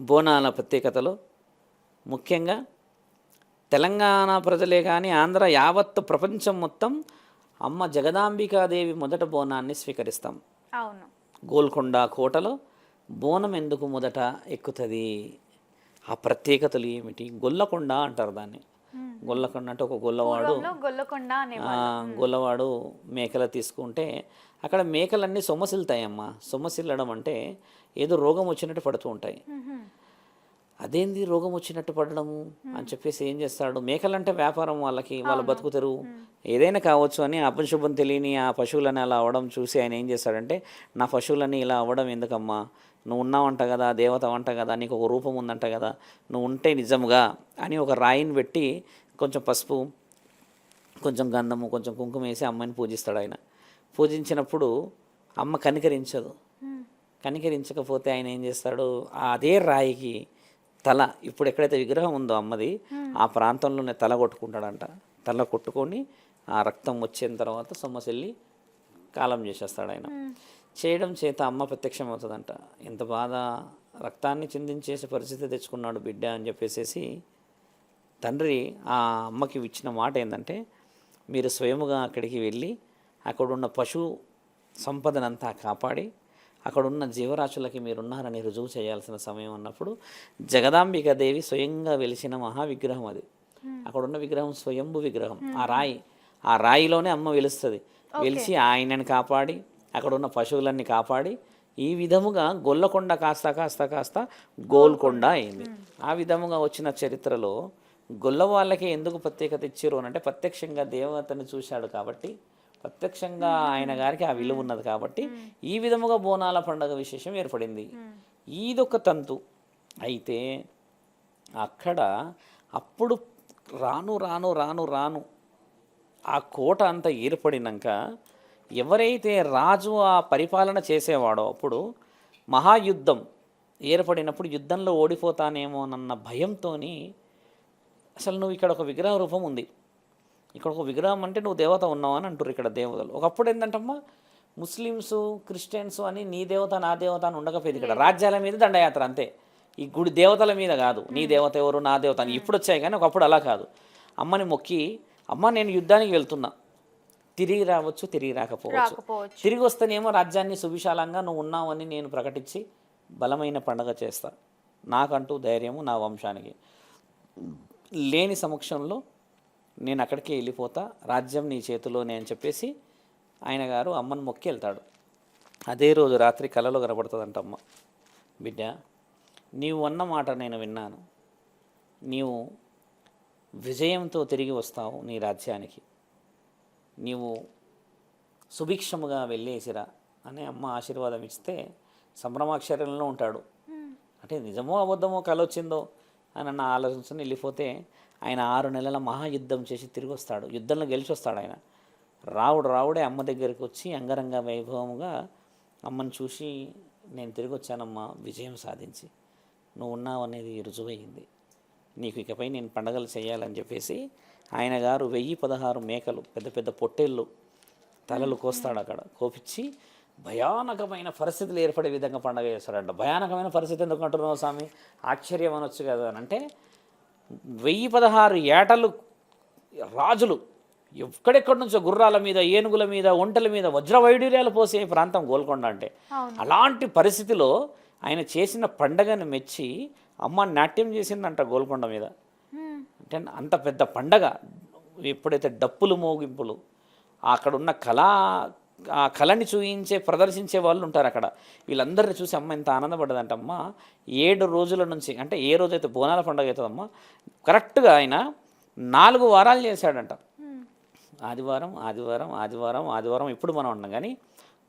బోనాల ప్రత్యేకతలో ముఖ్యంగా తెలంగాణ ప్రజలే కానీ ఆంధ్ర యావత్ ప్రపంచం మొత్తం అమ్మ జగదాంబికాదేవి మొదట బోనాన్ని స్వీకరిస్తాం. అవును. గోల్కొండ కోటలో బోనం ఎందుకు మొదట ఎక్కుతుంది? ఆ ప్రత్యేకతలు ఏమిటి? గొల్లకొండ అంటారు దాన్ని. గొల్లకొండ అంటే ఒక గొల్లవాడు. గొల్లవాడు మేకలు తీసుకుంటే అక్కడ మేకలన్నీ సొమ్మసిల్తాయమ్మా. సొమ్మసిల్లడం అంటే ఏదో రోగం వచ్చినట్టు పడుతూ ఉంటాయి. అదేంది రోగం వచ్చినట్టు పడడము? అని చెప్పేసి ఏం చేస్తాడు? మేకలంటే వ్యాపారం వాళ్ళకి వాళ్ళ బతుకు తెరువు. ఏదైనా కావచ్చు అని అపశుభం తెలియని ఆ పశువులని అలా అవ్వడం చూసి ఆయన ఏం చేస్తాడంటే నా పశువులని ఇలా అవ్వడం ఎందుకమ్మా? నువ్వు ఉన్నావంట కదా దేవత వంట కదా నీకు ఒక రూపం ఉందంట కదా నువ్వు ఉంటే నిజంగా అని ఒక రాయిని పెట్టి కొంచెం పసుపు కొంచెం గంధము కొంచెం కుంకుమ వేసి అమ్మని పూజిస్తాడు ఆయన. పూజించినప్పుడు అమ్మ కనికరించదు. కనికరించకపోతే ఆయన ఏం చేస్తాడు? ఆ అదే రాయికి తల ఇప్పుడు ఎక్కడైతే విగ్రహం ఉందో అమ్మది ఆ ప్రాంతంలోనే తల కొట్టుకుంటాడంట. తల కొట్టుకొని ఆ రక్తం వచ్చిన తర్వాత సొమ్మసెల్లి కాలం చేసేస్తాడు ఆయన. చేయడం చేత అమ్మ ప్రత్యక్షమవుతుందంట. ఎంత బాధ రక్తాన్ని చిందించేసే పరిస్థితి తెచ్చుకున్నాడు బిడ్డ అని చెప్పేసేసి తండ్రి ఆ అమ్మకి ఇచ్చిన మాట ఏంటంటే మీరు స్వయముగా అక్కడికి వెళ్ళి అక్కడున్న పశు సంపదనంతా కాపాడి అక్కడున్న జీవరాశులకి మీరున్నారని రుజువు చేయాల్సిన సమయం అన్నప్పుడు జగదాంబిక దేవి స్వయంగా వెలిసిన మహా విగ్రహం అది అక్కడున్న విగ్రహం స్వయంభు విగ్రహం. ఆ రాయి ఆ రాయిలోనే అమ్మ వెలుస్తుంది. వెలిసి ఆయనని కాపాడి అక్కడున్న పశువులన్నీ కాపాడి ఈ విధముగా గొల్లకొండ కాస్త కాస్త కాస్త గోల్కొండ అయింది. ఆ విధముగా వచ్చిన చరిత్రలో గొల్ల వాళ్ళకి ఎందుకు ప్రత్యేకత ఇచ్చారు అని అంటే ప్రత్యక్షంగా దేవతని చూశాడు కాబట్టి ప్రత్యక్షంగా ఆయన గారికి ఆ విలువ ఉన్నది కాబట్టి ఈ విధముగా బోనాల పండగ విశేషం ఏర్పడింది. ఇదొక తంతు అయితే అక్కడ అప్పుడు రాను రాను రాను రాను ఆ కోట అంతా ఏర్పడినాక ఎవరైతే రాజు ఆ పరిపాలన చేసేవాడో అప్పుడు మహాయుద్ధం ఏర్పడినప్పుడు యుద్ధంలో ఓడిపోతానేమోనన్న భయంతోని అసలు నువ్వు ఇక్కడ ఒక విగ్రహ రూపం ఉంది. ఇక్కడ ఒక విగ్రహం అంటే నువ్వు దేవత ఉన్నావు అని అంటారు ఇక్కడ దేవతలు. ఒకప్పుడు ఏంటంటమ్మా ముస్లిమ్స్ క్రిస్టియన్స్ అని నీ దేవత నా దేవత అని ఉండకపోయేది ఇక్కడ. రాజ్యాల మీద దండయాత్ర అంతే. ఈ గుడి దేవతల మీద కాదు. నీ దేవత ఎవరు నా దేవత అని. ఇప్పుడు వచ్చాయి కానీ ఒకప్పుడు అలా కాదు. అమ్మని మొక్కి అమ్మ నేను యుద్ధానికి వెళ్తున్నా. తిరిగి రావచ్చు తిరిగి రాకపోవచ్చు. రాకపోవచ్చు. తిరిగి వస్తేనేమో రాజ్యాన్ని సువిశాలంగా నువ్వు ఉన్నావని నేను ప్రకటించి బలమైన పండగ చేస్తా. నాకంటూ ధైర్యము నా వంశానికి. లేని సమక్షంలో నేను అక్కడికి వెళ్ళిపోతా రాజ్యం నీ చేతిలోనే అని చెప్పేసి ఆయన గారు అమ్మని మొక్కి వెళ్తాడు అదే రోజు రాత్రి కలలో కనబడుతుందంట అమ్మ. బిడ్డ నీవు అన్న మాట నేను విన్నాను. నీవు విజయంతో తిరిగి వస్తావు నీ రాజ్యానికి. నీవు సుభిక్షముగా వెళ్ళేసిరా అని అమ్మ ఆశీర్వాదం ఇస్తే సంభ్రమాక్షరంలో ఉంటాడు. అంటే నిజమో అబద్ధమో కలొచ్చిందో అని అన్న ఆలోచన వెళ్ళిపోతే ఆయన ఆరు నెలల మహాయుద్ధం చేసి తిరిగి వస్తాడు యుద్ధంలో గెలిచి వస్తాడు ఆయన. రావుడు రావుడే అమ్మ దగ్గరికి వచ్చి అంగరంగ వైభవముగా అమ్మని చూసి నేను తిరిగి వచ్చానమ్మా విజయం సాధించి. నువ్వు ఉన్నావు అనేది రుజువైంది నీకు ఇకపై నేను పండగలు చేయాలని చెప్పేసి ఆయన గారు వెయ్యి పదహారు మేకలు పెద్ద పెద్ద పొట్టేళ్ళు తలలు కోస్తాడు అక్కడ. కోపించి భయానకమైన పరిస్థితులు ఏర్పడే విధంగా పండగ చేస్తాడంట. భయానకమైన పరిస్థితి ఎందుకు అంటున్నావు స్వామి? ఆశ్చర్యం అనొచ్చు కదా అని అంటే వెయ్యి పదహారు ఏటలు రాజులు ఎక్కడెక్కడి నుంచో గుర్రాల మీద ఏనుగుల మీద ఒంటల మీద వజ్ర వైడూర్యాలు పోసే ప్రాంతం గోల్కొండ అంటే. అలాంటి పరిస్థితిలో ఆయన చేసిన పండగను మెచ్చి అమ్మ నాట్యం చేసిందంట గోల్కొండ మీద. అంటే అంత పెద్ద పండగ. ఎప్పుడైతే డప్పులు మోగింపులు అక్కడ ఉన్న కళా ఆ కళని చూయించే ప్రదర్శించే వాళ్ళు ఉంటారు అక్కడ. వీళ్ళందరిని చూసి అమ్మ ఎంత ఆనందపడ్డదంట అమ్మ ఏడు రోజుల నుంచి అంటే ఏ రోజైతే బోనాల పండుగ అవుతుందమ్మా కరెక్ట్గా ఆయన నాలుగు వారాలు చేశాడంట. ఆదివారం ఆదివారం ఆదివారం ఆదివారం ఇప్పుడు మనం ఉన్నాం కానీ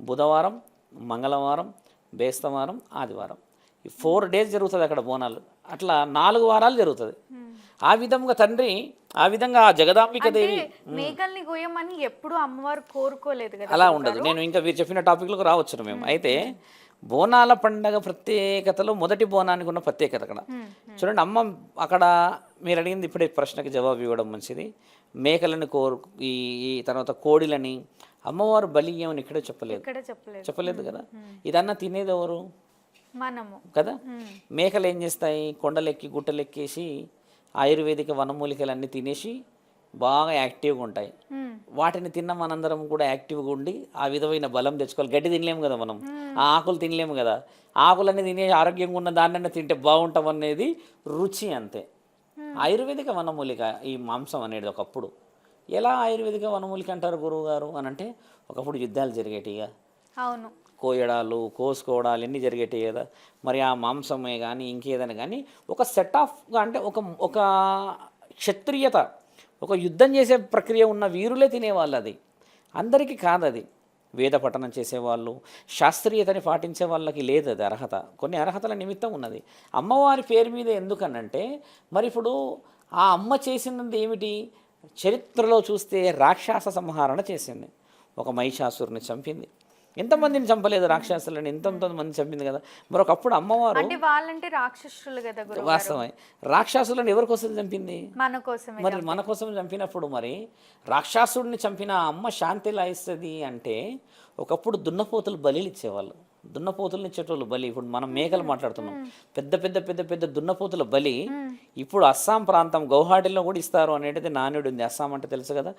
బుధవారం మంగళవారం బేస్తవారం ఆదివారం. ఈ ఫోర్ డేస్ జరుగుతుంది అక్కడ బోనాలు. అట్లా నాలుగు వారాలు జరుగుతుంది. ఆ విధంగా తండ్రి ఆ విధంగా ఆ జగదాంబిక దేవి మేకల్ని కోయమని ఎప్పుడు అమ్మవారు కోరుకోలేదు కదా అలా ఉండదు. నేను ఇంకా మీరు చెప్పిన టాపిక్లకు రావచ్చు మేము. అయితే బోనాల పండగ ప్రత్యేకతలో మొదటి బోనానికి ఉన్న ప్రత్యేకత అక్కడ. చూడండి అమ్మ అక్కడ మీరు అడిగింది ఇప్పుడే ప్రశ్నకి జవాబు ఇవ్వడం మంచిది. మేకలని కోరు ఈ తర్వాత కోడిలని అమ్మవారు బలి ఇయ్యమని ఇక్కడే చెప్పలేదు. చెప్పలేదు. చెప్పలేదు కదా? ఇదన్నా తినేది ఎవరు మనము. కదా. మేకలు ఏం చేస్తాయి? కొండలెక్కి గుట్టలెక్కేసి ఆయుర్వేదిక వనమూలికలన్నీ తినేసి బాగా యాక్టివ్గా ఉంటాయి. వాటిని తిన్న మనందరం కూడా యాక్టివ్గా ఉండి ఆ విధమైన బలం తెచ్చుకోవాలి. గడ్డి తినలేము కదా మనం. ఆ ఆకులు తినలేము కదా. ఆకులన్నీ తినే ఆరోగ్యంగా ఉన్న దాన్నైనా తింటే బాగుంటాం అనేది రుచి అంతే. ఆయుర్వేదిక వనమూలిక ఈ మాంసం అనేది ఒకప్పుడు ఎలా ఆయుర్వేదిక వనమూలిక అంటారు గురువు గారు అని అంటే ఒకప్పుడు యుద్ధాలు జరిగేటిగా. అవును. కోయడాలు కోసుకోవడాలు ఎన్ని జరిగేటాయి కదా. మరి ఆ మాంసమే కానీ ఇంకేదైనా కానీ ఒక సెట్ ఆఫ్గా అంటే ఒక ఒక క్షత్రియత ఒక యుద్ధం చేసే ప్రక్రియ ఉన్న వీరులే తినేవాళ్ళు అది. అందరికీ కాదు అది. వేద పఠనం చేసేవాళ్ళు శాస్త్రీయతని పాటించే వాళ్ళకి లేదు అది అర్హత. కొన్ని అర్హతల నిమిత్తం ఉన్నది. అమ్మవారి పేరు మీద ఎందుకనంటే మరి ఇప్పుడు ఆ అమ్మ చేసినది ఏమిటి? చరిత్రలో చూస్తే రాక్షస సంహరణ చేసింది. ఒక మహిషాసురుని చంపింది. ఎంతమందిని చంపలేదు రాక్షసులని? ఎంతెంత మంది చంపింది కదా? మరి ఒకప్పుడు అమ్మవారు అంటే వాళ్ళంటే రాక్షసులు కదా వాస్తవమే. రాక్షసులను ఎవరి కోసం చంపింది? మన కోసమే మరి మన కోసం చంపినప్పుడు మరి రాక్షసుడిని చంపిన అమ్మ శాంతి ఎలా ఇస్తుంది అంటే ఒకప్పుడు దున్నపోతులు బలిలు ఇచ్చేవాళ్ళు. దున్నపోతులను ఇచ్చేటోళ్ళు బలి. ఇప్పుడు మనం మేకలు మాట్లాడుతున్నాం. పెద్ద పెద్ద పెద్ద పెద్ద దున్నపోతుల బలి ఇప్పుడు అస్సాం ప్రాంతం గౌహాటిలో కూడా ఇస్తారు అనేది నానుడు ఉంది. అస్సాం అంటే తెలుసు కదా?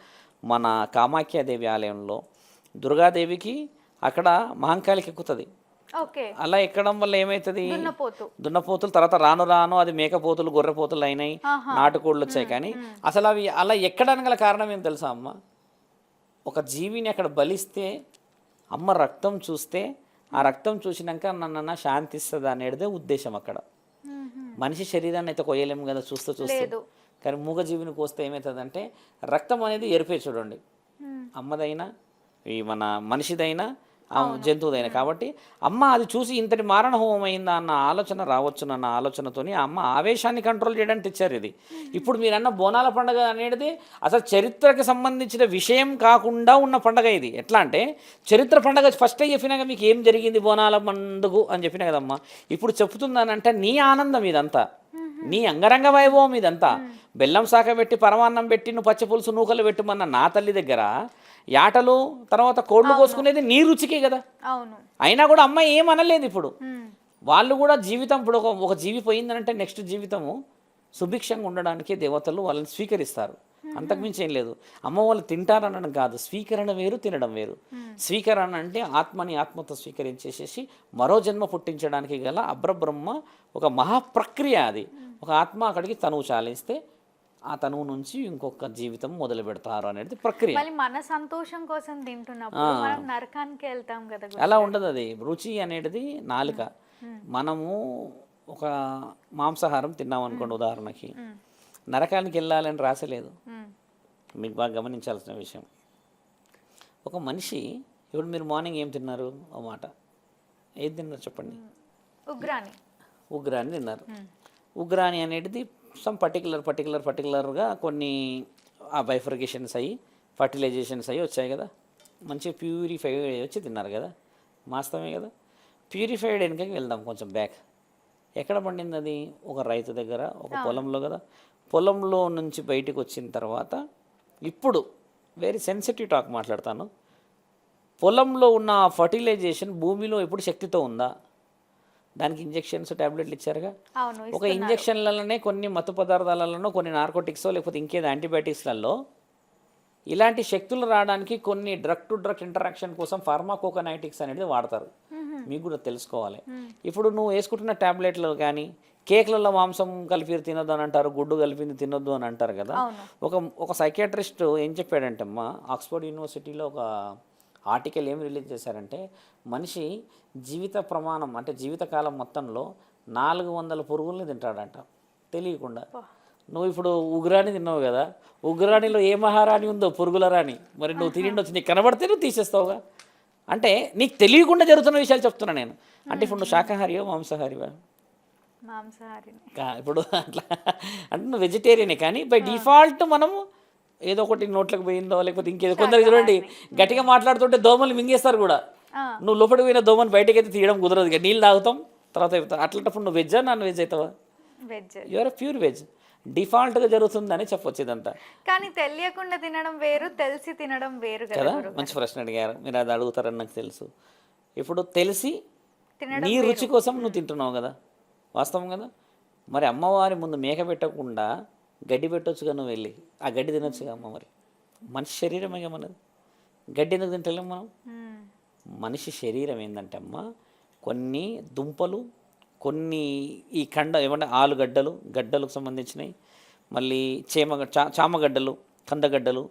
మన కామాఖ్యాదేవి ఆలయంలో. దుర్గాదేవికి అక్కడ మహంకాళికి ఎక్కుతుంది. ఓకే. అలా ఎక్కడం వల్ల ఏమవుతుంది దున్నపోతు. దున్నపోతులు తర్వాత రాను రాను అది మేకపోతులు గొర్రెపోతులు అయినాయి నాటుకోళ్ళు వచ్చాయి కానీ అసలు అవి అలా ఎక్కడానికి గల కారణం ఏం తెలుసా అమ్మ? ఒక జీవిని అక్కడ బలిస్తే అమ్మ రక్తం చూస్తే ఆ రక్తం చూసినాక నన్న శాంతిస్తుంది అనేది ఉద్దేశం అక్కడ. మనిషి శరీరాన్ని అయితే కొయ్యలేము కదా చూస్తూ చూస్తూ. కానీ మూగజీవిని కోస్తే ఏమవుతుందంటే రక్తం అనేది ఎరిపే చూడండి. మ్మ్. అమ్మదైనా ఈ మన మనిషిదైనా జంతువుదైనా. కాబట్టి అమ్మ అది చూసి ఇంతటి మారణ హోమం అయిందా అన్న ఆలోచన రావచ్చునన్న ఆలోచనతోని ఆ అమ్మ ఆవేశాన్ని కంట్రోల్ చేయడానికి తెచ్చారు ఇది. ఇప్పుడు మీరు అన్న బోనాల పండుగ అనేది అసలు చరిత్రకి సంబంధించిన విషయం కాకుండా ఉన్న పండుగ ఇది. ఎట్లా అంటే చరిత్ర పండుగ ఫస్ట్ చెప్పినాక మీకు ఏం జరిగింది బోనాల పండుగ అని చెప్పిన కదమ్మా. ఇప్పుడు చెప్తుందనంటే నీ ఆనందం ఇదంతా. నీ అంగరంగ వైభవం ఇదంతా. బెల్లం శాఖ పెట్టి పరమాన్నం పెట్టి నువ్వు పచ్చి పులుసు నూకలు పెట్టమన్న నా తల్లి దగ్గర యాటలు తర్వాత కోళ్ళు కోసుకునేది నీ రుచికే కదా. అవును. అయినా కూడా అమ్మాయి ఏం అనలేదు ఇప్పుడు. వాళ్ళు కూడా జీవితం ఇప్పుడు ఒక ఒక జీవి పోయిందనంటే నెక్స్ట్ జీవితము సుభిక్షంగా ఉండడానికి దేవతలు వాళ్ళని స్వీకరిస్తారు. అంతకుమించి ఏం లేదు. అమ్మ వాళ్ళు తింటారనడం కాదు స్వీకరణ వేరు తినడం వేరు. స్వీకరణ అంటే ఆత్మని ఆత్మతో స్వీకరించేసేసి మరో జన్మ పుట్టించడానికి గల అబ్రబ్రహ్మ ఒక మహాప్రక్రియ అది. ఒక ఆత్మ అక్కడికి తనువు చాలిస్తే ఆ తనువు నుంచి ఇంకొక జీవితం మొదలు పెడతారు అనేది ప్రక్రియ. మన సంతోషం కోసం తింటున్నప్పుడు నరకానికి వెళ్తాం కదా. అలా ఉండదు అది. రుచి అనేది నాలుక. మనము ఒక మాంసాహారం తిన్నాం అనుకోండి ఉదాహరణకి. నరకానికి వెళ్ళాలని రాసలేదు. మీకు బాగా గమనించాల్సిన విషయం. ఒక మనిషి ఇప్పుడు మీరు మార్నింగ్ ఏం తిన్నారు? ఓ మాట. ఏం తిన్నారు చెప్పండి. ఉగ్రాని. ఉగ్రాని తిన్నారు. ఉగ్రాని అనేది సమ్ పర్టికులర్ పర్టికులర్ పర్టికులర్గా కొన్ని ఆ బైఫర్గేషన్స్ అయ్యి ఫర్టిలైజేషన్స్ అయ్యి వచ్చాయి కదా. మంచిగా ప్యూరిఫై వచ్చి తిన్నారు కదా. వాస్తవమే కదా. ప్యూరిఫైడ్ వెనుకకి వెళ్దాం కొంచెం బ్యాక్ ఎక్కడ పండింది అది? ఒక రైతు దగ్గర ఒక పొలంలో కదా. పొలంలో నుంచి బయటికి వచ్చిన తర్వాత ఇప్పుడు వెరీ సెన్సిటివ్ టాక్ మాట్లాడతాను. పొలంలో ఉన్న ఫర్టిలైజేషన్ భూమిలో ఎప్పుడు శక్తితో ఉందా? దానికి ఇంజెక్షన్స్ టాబ్లెట్లు ఇచ్చారుగా. ఒక ఇంజెక్షన్లలోనే కొన్ని మత్తు పదార్థాలలో కొన్ని నార్కోటిక్స్ లేకపోతే ఇంకేదో యాంటీబయాటిక్స్లలో ఇలాంటి శక్తులు రావడానికి కొన్ని డ్రగ్ టు డ్రగ్ ఇంటరాక్షన్ కోసం ఫార్మాకోకనైటిక్స్ అనేది వాడతారు. మీకు కూడా తెలుసుకోవాలి. ఇప్పుడు నువ్వు వేసుకుంటున్న టాబ్లెట్లు కానీ కేక్లలో మాంసం కలిపి తినొద్దు అని అంటారు గుడ్డు కలిపింది తినొద్దు అని అంటారు కదా. ఒక ఒక సైకాట్రిస్ట్ ఏం చెప్పాడంటే అమ్మా ఆక్స్ఫర్డ్ యూనివర్సిటీలో ఒక ఆర్టికల్ ఏం రిలీజ్ చేశారంటే మనిషి జీవిత ప్రమాణం అంటే జీవితకాలం మొత్తంలో నాలుగు వందల పురుగుల్ని తింటాడంట. తెలియకుండా. నువ్వు ఇప్పుడు ఉగ్రాని తిన్నావు కదా ఉగ్రానిలో ఏ మహారాణి ఉందో పురుగుల రాణి? మరి నువ్వు తినిండొచ్చు నీకు కనబడితే నువ్వు తీసేస్తావుగా? అంటే నీకు తెలియకుండా జరుగుతున్న విషయాలు చెప్తున్నా నేను. అంటే ఇప్పుడు నువ్వు శాకాహారియో మాంసాహారివా? ఇప్పుడు అట్లా. అంటే నువ్వు వెజిటేరియనే కానీ బై డిఫాల్ట్ మనము ఏదో ఒకటి నోట్లకు పోయిందో లేకపోతే ఇంకేదో కొందరు చూడండి గట్టిగా మాట్లాడుతుంటే దోమలు మింగేస్తారు కూడా. నువ్వు లోపలికి పోయిన దోమని బయటకి అయితే తీయడం కుదరదు ఇక. నీళ్ళు తాగుతాం తర్వాత అయిపోతాం. అట్లాంటప్పుడు నువ్వు వెజ్జా నాన్ వెజ్ అవుతావా వెజ్. యువర్ ప్యూర్ వెజ్ డిఫాల్ట్గా జరుగుతుందని చెప్పొచ్చు ఇదంతా కానీ తెలియకుండా తినడం వేరు తెలిసి తినడం వేరు కదా. మంచి ప్రశ్న అడిగారు. మీరు అది అడుగుతారని నాకు తెలుసు. ఇప్పుడు తెలిసి నీ రుచి కోసం నువ్వు తింటున్నావు కదా? వాస్తవం కదా? మరి అమ్మవారి ముందు మేక పెట్టకుండా గడ్డి పెట్టొచ్చుగా నువ్వు వెళ్ళి? ఆ గడ్డి తినొచ్చుగా అమ్మ మరి? మనిషి శరీరమే కదా మనది. గడ్డి ఎందుకు తింటలేం మనం. మనిషి శరీరం ఏంటంటే అమ్మ కొన్ని దుంపలు కొన్ని ఈ కండ ఏమంటే ఆలుగడ్డలు గడ్డలకు సంబంధించినవి మళ్ళీ చేమ చామగడ్డలు కందగడ్డలు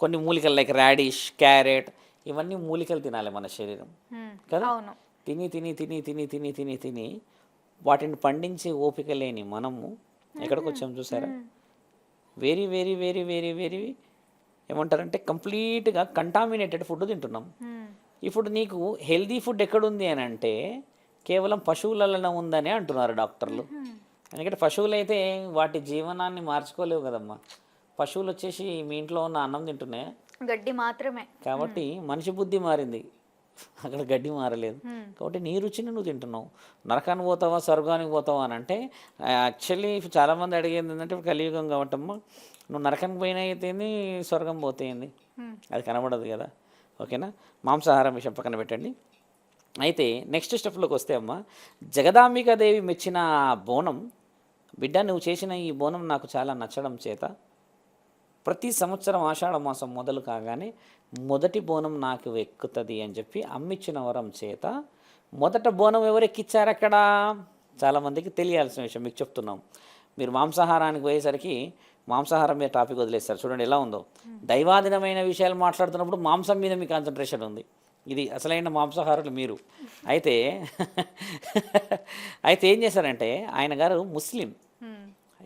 కొన్ని మూలికలు లైక్ రాడిష్ క్యారెట్ ఇవన్నీ మూలికలు తినాలి మన శరీరం. కదా? తిని తిని తిని తిని తిని తిని తిని వాటిని పండించే ఓపిక లేని మనము ఎక్కడికి వచ్చాం చూసారా? Very very very very very ఏమంటారంటే కంప్లీట్గా కంటామినేటెడ్ ఫుడ్ తింటున్నాం. ఇప్పుడు నీకు హెల్దీ ఫుడ్ ఎక్కడుంది అని అంటే కేవలం పశువులలో ఉందని అంటున్నారు డాక్టర్లు. ఎందుకంటే పశువులు అయితే వాటి జీవనాన్ని మార్చుకోలేవు కదమ్మా. పశువులు వచ్చేసి మీ ఇంట్లో ఉన్న అన్నం తింటున్నాయి? గడ్డి మాత్రమే. కాబట్టి మనిషి బుద్ధి మారింది. అక్కడ గడ్డి మారలేదు. కాబట్టి నీ రుచిని నువ్వు తింటున్నావు. నరకానికి పోతావా స్వర్గానికి పోతావా అని అంటే యాక్చువల్లీ చాలామంది అడిగేది ఏంటంటే ఇప్పుడు కలియుగం కాబట్టమ్మా నువ్వు నరకానికి పోయినా అయితేంది స్వర్గం పోతేంది. అది కనబడదు కదా. ఓకేనా? మాంసాహారం విషయం పక్కన పెట్టండి. అయితే నెక్స్ట్ స్టెప్లోకి వస్తే అమ్మ జగదాంబికాదేవి మెచ్చిన బోనం బిడ్డ నువ్వు చేసిన ఈ బోనం నాకు చాలా నచ్చడం చేత ప్రతి సంవత్సరం ఆషాఢ మాసం మొదలు కాగానే మొదటి బోనం నాకు ఎక్కుతుంది అని చెప్పి అమ్మిచ్చిన వరం చేత మొదట బోనం ఎవరు ఎక్కిచ్చారు అక్కడ చాలామందికి తెలియాల్సిన విషయం మీకు చెప్తున్నాం. మీరు మాంసాహారానికి పోయేసరికి మాంసాహారం మీద టాపిక్ వదిలేస్తారు. చూడండి ఎలా ఉందో. దైవాధీనమైన విషయాలు మాట్లాడుతున్నప్పుడు మాంసం మీద మీ కాన్సన్ట్రేషన్ ఉంది. ఇది అసలైన మాంసాహారులు మీరు. అయితే అయితే ఏం చేశారంటే ఆయన గారు ముస్లిం.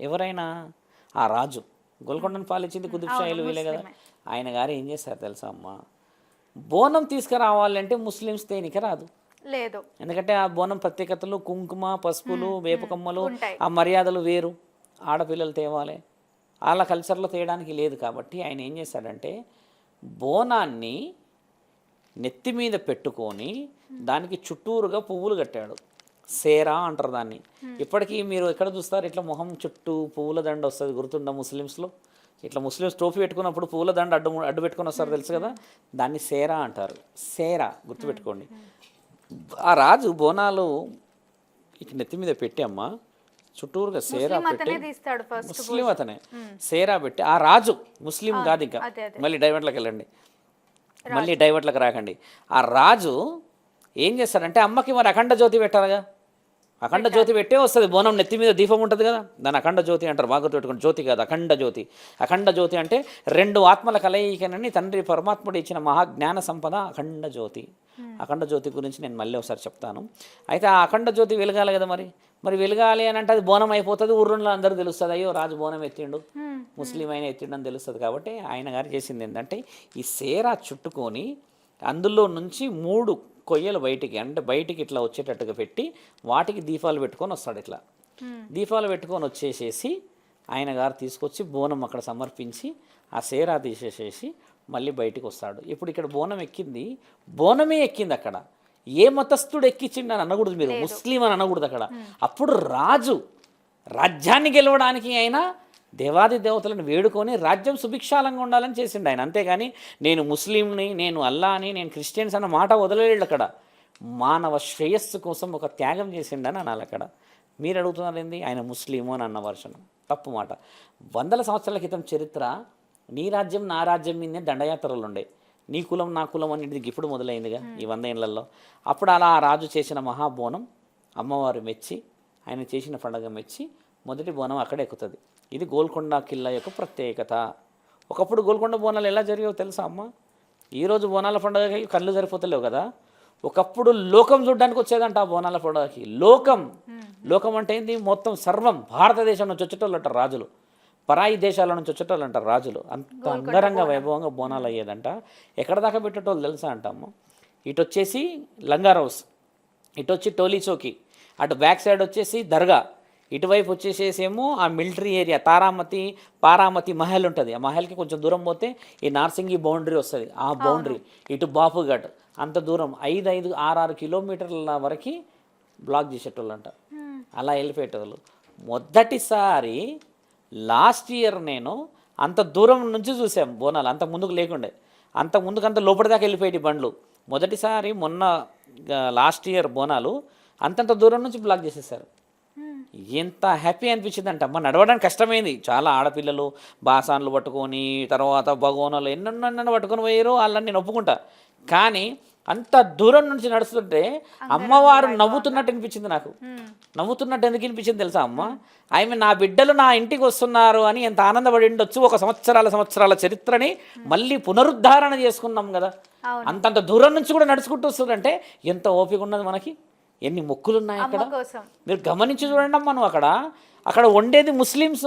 ఎవరైనా? ఆ రాజు. గోల్కొండను పాలించింది కుతుబ్ షాహీలు వీలే కదా. ఆయన గారు ఏం చేశారు తెలుసా అమ్మ? బోనం తీసుకురావాలంటే ముస్లిమ్స్ దేనికి రాదు. లేదు. ఎందుకంటే ఆ బోనం ప్రత్యేకతలు కుంకుమ పసుపులు వేపకమ్మలు. ఆ మర్యాదలు వేరు. ఆడపిల్లలు తేవాలి. వాళ్ళ కల్చర్లో తేయడానికి లేదు కాబట్టి ఆయన ఏం చేశాడంటే బోనాన్ని నెత్తి మీద పెట్టుకొని దానికి చుట్టూరుగా పువ్వులు కట్టాడు. సేరా అంటారు దాన్ని. ఇప్పటికీ మీరు ఎక్కడ చూస్తారు? ఇట్లా మొహం చుట్టూ పువ్వుల దండ వస్తుంది. గుర్తుందా ముస్లిమ్స్లో? ఇట్లా ముస్లిమ్స్ టోపీ పెట్టుకున్నప్పుడు పువ్వుల దండ అడ్డు అడ్డు పెట్టుకొని వస్తారు తెలుసు కదా? దాన్ని సేరా అంటారు. సేరా గుర్తుపెట్టుకోండి. ఆ రాజు బోనాలు ఇక నెత్తి మీద పెట్టి అమ్మ చుట్టూరుగా సేరా పెట్టి ముస్లిం అతనే సేరా పెట్టి ఆ రాజు ముస్లిం కాదు ఇంకా. మళ్ళీ డైవర్ట్లకు వెళ్ళండి. మళ్ళీ డైవర్ట్లకు రాకండి. ఆ రాజు ఏం చేస్తాడంటే అమ్మకి మరి అఖండ జ్యోతి పెట్టాలిగా. అఖండ జ్యోతి పెట్టే వస్తుంది. బోనం నెత్తి మీద దీపం ఉంటుంది కదా. దాని అఖండ జ్యోతి అంటారు. బాగా పెట్టుకోండి జ్యోతి కాదు అఖండ జ్యోతి. అఖండ జ్యోతి అంటే రెండు ఆత్మల కలయికనని తండ్రి పరమాత్ముడు ఇచ్చిన మహాజ్ఞాన సంపద అఖండ జ్యోతి. అఖండ జ్యోతి గురించి నేను మళ్ళీ ఒకసారి చెప్తాను. అయితే ఆ అఖండ జ్యోతి వెలగాలి కదా మరి? మరి వెలగాలి అని అంటే అది బోనం అయిపోతుంది. ఊర్లో అందరూ తెలుస్తుంది అయ్యో రాజు బోనం ఎత్తిండు. మ్మ్. ముస్లిం అయిన ఎత్తిండని తెలుస్తుంది. కాబట్టి ఆయన గారు చేసింది ఏంటంటే ఈ సేరా చుట్టుకొని అందులో నుంచి మూడు కొయ్యలు బయటికి అంటే బయటికి ఇట్లా వచ్చేటట్టుగా పెట్టి వాటికి దీపాలు పెట్టుకొని వస్తాడు ఇట్లా. దీపాలు పెట్టుకొని వచ్చేసేసి ఆయన గారు తీసుకొచ్చి బోనం అక్కడ సమర్పించి ఆ సేరా తీసేసేసి మళ్ళీ బయటికి వస్తాడు. ఇప్పుడు ఇక్కడ బోనం ఎక్కింది బోనమే ఎక్కింది అక్కడ. ఏ మతస్థుడు ఎక్కించిండు అని అనకూడదు మీరు. ముస్లిం అని అనకూడదు అక్కడ. అప్పుడు రాజు రాజ్యాన్ని గెలవడానికి అయినా దేవాది దేవతలను వేడుకొని రాజ్యం సుభిక్షాలంగా ఉండాలని చేసిండు ఆయన. అంతేగాని నేను ముస్లింని నేను అల్లాని నేను క్రిస్టియన్స్ అన్న మాట వదలలేడు అక్కడ. మానవ శ్రేయస్సు కోసం ఒక త్యాగం చేసిండని అనాలి అక్కడ. మీరు అడుగుతున్నారు ఏంది? ఆయన ముస్లిము అని అన్న వర్షం తప్పు మాట. వందల సంవత్సరాల క్రితం చరిత్ర నీ రాజ్యం నా రాజ్యం మీదనే దండయాత్రలు ఉండే. నీ కులం నా కులం అనేది ఇప్పుడు మొదలైందిగా ఈ వంద ఏళ్ళలో అప్పుడు అలా ఆ రాజు చేసిన మహాబోనం అమ్మవారు మెచ్చి ఆయన చేసిన పండగ మెచ్చి మొదటి బోనం అక్కడ ఎక్కుతుంది. ఇది గోల్కొండ కిల్లా యొక్క ప్రత్యేకత. ఒకప్పుడు గోల్కొండ బోనాలు ఎలా జరిగాయో తెలుసా అమ్మ? ఈరోజు బోనాల పండుగకి కళ్ళు సరిపోతలేవు కదా. ఒకప్పుడు లోకం చూడడానికి వచ్చేదంట ఆ బోనాల పండుగకి. లోకం. లోకం అంటే ఏంది? మొత్తం సర్వం. భారతదేశం నుంచి వచ్చేటోళ్ళు అంటారు రాజులు. పరాయి దేశాల నుంచి వచ్చేటోళ్ళు అంటారు రాజులు. అంత అంగరంగ వైభవంగా బోనాలు అయ్యేదంట. ఎక్కడ దాకా పెట్టేటోళ్ళు తెలుసా అంటాము ఇటు వచ్చేసి లంగారౌస్. ఇటు వచ్చి టోలీ చౌకి అటు బ్యాక్ సైడ్ వచ్చేసి దర్గా. ఇటువైపు వచ్చేసేసేమో ఆ మిలిటరీ ఏరియా తారామతి పారామతి మహల్ ఉంటుంది. ఆ మహల్కి కొంచెం దూరం పోతే ఈ నార్సింగి బౌండరీ వస్తుంది. ఆ బౌండరీ ఇటు బాపుఘట్ అంత దూరం ఐదు ఐదు ఆరు ఆరు కిలోమీటర్ల వరకు బ్లాక్ చేసేటోళ్ళు అంట అలా వెళ్ళిపోయేటోళ్ళు. మొదటిసారి లాస్ట్ ఇయర్ నేను అంత దూరం నుంచి చూసాం బోనాలు అంత ముందుకు లేకుండే. అంత ముందుకు అంత లోపలి దాకా వెళ్ళిపోయేటి బండ్లు. మొదటిసారి మొన్న లాస్ట్ ఇయర్ బోనాలు అంతంత దూరం నుంచి బ్లాక్ చేసేసారు. ఎంత హ్యాపీ అనిపించింది అంటే అమ్మ నడవడానికి కష్టమైంది. చాలా ఆడపిల్లలు బాసాన్లు పట్టుకొని తర్వాత భగవనాలు ఎన్నెన్నెన్న పట్టుకొని పోయారు వాళ్ళని నేను ఒప్పుకుంటా. కానీ అంత దూరం నుంచి నడుస్తుంటే అమ్మవారు నవ్వుతున్నట్టు అనిపించింది నాకు. నవ్వుతున్నట్టు ఎందుకు అనిపించింది తెలుసా అమ్మ? ఆమె నా బిడ్డలు నా ఇంటికి వస్తున్నారు అని ఎంత ఆనందపడి ఉండొచ్చు. ఒక సంవత్సరాల సంవత్సరాల చరిత్రని మళ్ళీ పునరుద్ధరణ చేసుకున్నాం కదా. అంతంత దూరం నుంచి కూడా నడుచుకుంటూ వస్తుందంటే ఎంత ఓపిక ఉన్నది మనకి? ఎన్ని మొక్కులు ఉన్నాయి అక్కడ? మీరు గమనించి చూడండి నువ్వు అక్కడ. అక్కడ వండేది ముస్లిమ్స్.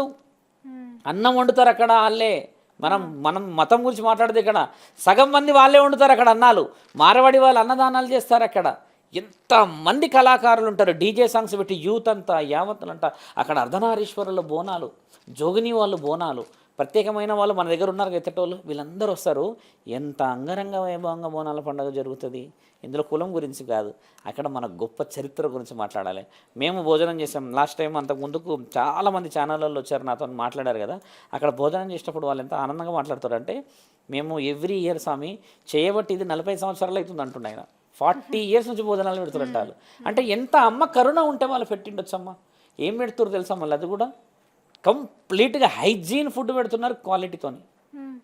అన్నం వండుతారు అక్కడ వాళ్ళే. మనం మనం మతం గురించి మాట్లాడితే ఇక్కడ. సగం మంది వాళ్ళే వండుతారు అక్కడ అన్నాలు. మారవాడి వాళ్ళు అన్నదానాలు చేస్తారు అక్కడ. ఎంత మంది కళాకారులు ఉంటారు. డీజే సాంగ్స్ పెట్టి యూత్ అంతా యావత్తులు అంతా అక్కడ అర్ధనారీశ్వరుల బోనాలు జోగిని వాళ్ళు బోనాలు. ప్రత్యేకమైన వాళ్ళు మన దగ్గర ఉన్నారు ఎత్తటోళ్ళు వీళ్ళందరూ వస్తారు. ఎంత అంగరంగ వైభవంగా బోనాల పండుగ జరుగుతుంది? ఇందులో కులం గురించి కాదు. అక్కడ మన గొప్ప చరిత్ర గురించి మాట్లాడాలి. మేము భోజనం చేసాం. లాస్ట్ టైం అంతకు ముందుకు చాలామంది ఛానళ్ళలో వచ్చారు నాతో మాట్లాడారు కదా. అక్కడ భోజనం చేసేటప్పుడు వాళ్ళు ఎంత ఆనందంగా మాట్లాడతారు అంటే మేము ఎవ్రీ ఇయర్ స్వామి చేయబట్టి ఇది నలభై సంవత్సరాలు అవుతుంది అంటున్నాయి ఆయన. ఫార్టీ ఇయర్స్ నుంచి భోజనాలు పెడుతుంటారు అంటే ఎంత అమ్మ కరుణ ఉంటే వాళ్ళు పెట్టిండొచ్చమ్మ. ఏం పెడుతురు తెలుసా మళ్ళీ అది కూడా? కంప్లీట్గా హైజీన్ ఫుడ్ పెడుతున్నారు క్వాలిటీతోని.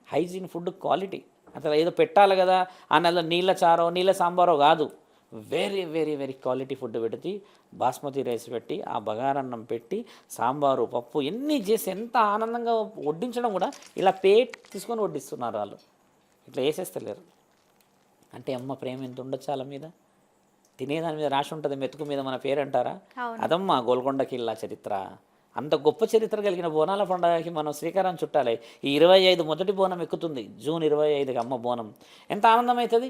Hygiene food quality. అసలు ఏదో పెట్టాలి కదా ఆ నెల నీళ్ళ చారో నీళ్ళ సాంబారో కాదు. Very very very quality food పెట్టి బాస్మతి రైస్ పెట్టి ఆ బగారన్నం పెట్టి సాంబారు పప్పు ఎన్ని చేసి ఎంత ఆనందంగా వడ్డించడం కూడా ఇలా పేట్ తీసుకొని వడ్డిస్తున్నారు వాళ్ళు. ఇట్లా వేసేస్తలేరు. అంటే అమ్మ ప్రేమ ఎంత ఉండొచ్చు వాళ్ళ మీద? తినేదాని మీద రాసి ఉంటుంది మెతుకు మీద మన పేరు అంటారా. అదమ్మా గోల్కొండ కిల్లా చరిత్ర. అంత గొప్ప చరిత్ర కలిగిన బోనాల పండుగకి మనం శ్రీకారం చుట్టాలి. ఈ ఇరవై ఐదు మొదటి బోనం ఎక్కుతుంది. జూన్ ఇరవై ఐదుకి అమ్మ బోనం. ఎంత ఆనందం అవుతుంది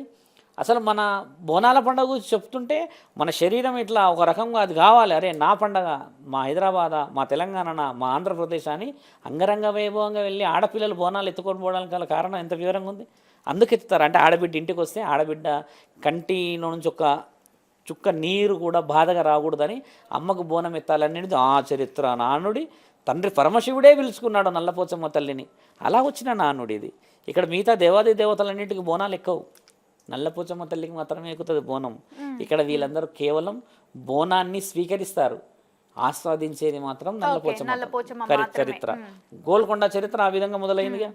అసలు మన బోనాల పండుగ గురించి చెప్తుంటే మన శరీరం ఇట్లా ఒక రకంగా అది కావాలి. అరే నా పండగ మా హైదరాబాద్ మా తెలంగాణ మా ఆంధ్రప్రదేశ్ అని అంగరంగ వైభవంగా వెళ్ళి ఆడపిల్లలు బోనాలు ఎత్తుకొని పోవడానికి గల కారణం ఎంత వివరంగా ఉంది? అందుకు ఎత్తుతారు అంటే ఆడబిడ్డ ఇంటికి వస్తే ఆడబిడ్డ కంటిలో నుంచి ఒక చుక్క నీరు కూడా బాధగా రాకూడదని అమ్మకు బోనం ఎత్తాలనేది ఆ చరిత్ర. నానుడి తండ్రి పరమశివుడే పిలుచుకున్నాడు నల్లపోచమ్మ తల్లిని. అలా వచ్చిన నానుడి ఇది ఇక్కడ మిగతా దేవాది దేవతలన్నింటికి బోనాలు ఎక్కువ. నల్లపోచమ్మ తల్లికి మాత్రమే ఎక్కుతుంది బోనం. ఇక్కడ వీళ్ళందరూ కేవలం బోనాన్ని స్వీకరిస్తారు. ఆస్వాదించేది మాత్రం నల్లపోచమ్మ. చరిత్ర. గోల్కొండ చరిత్ర ఆ విధంగా మొదలైందిగా?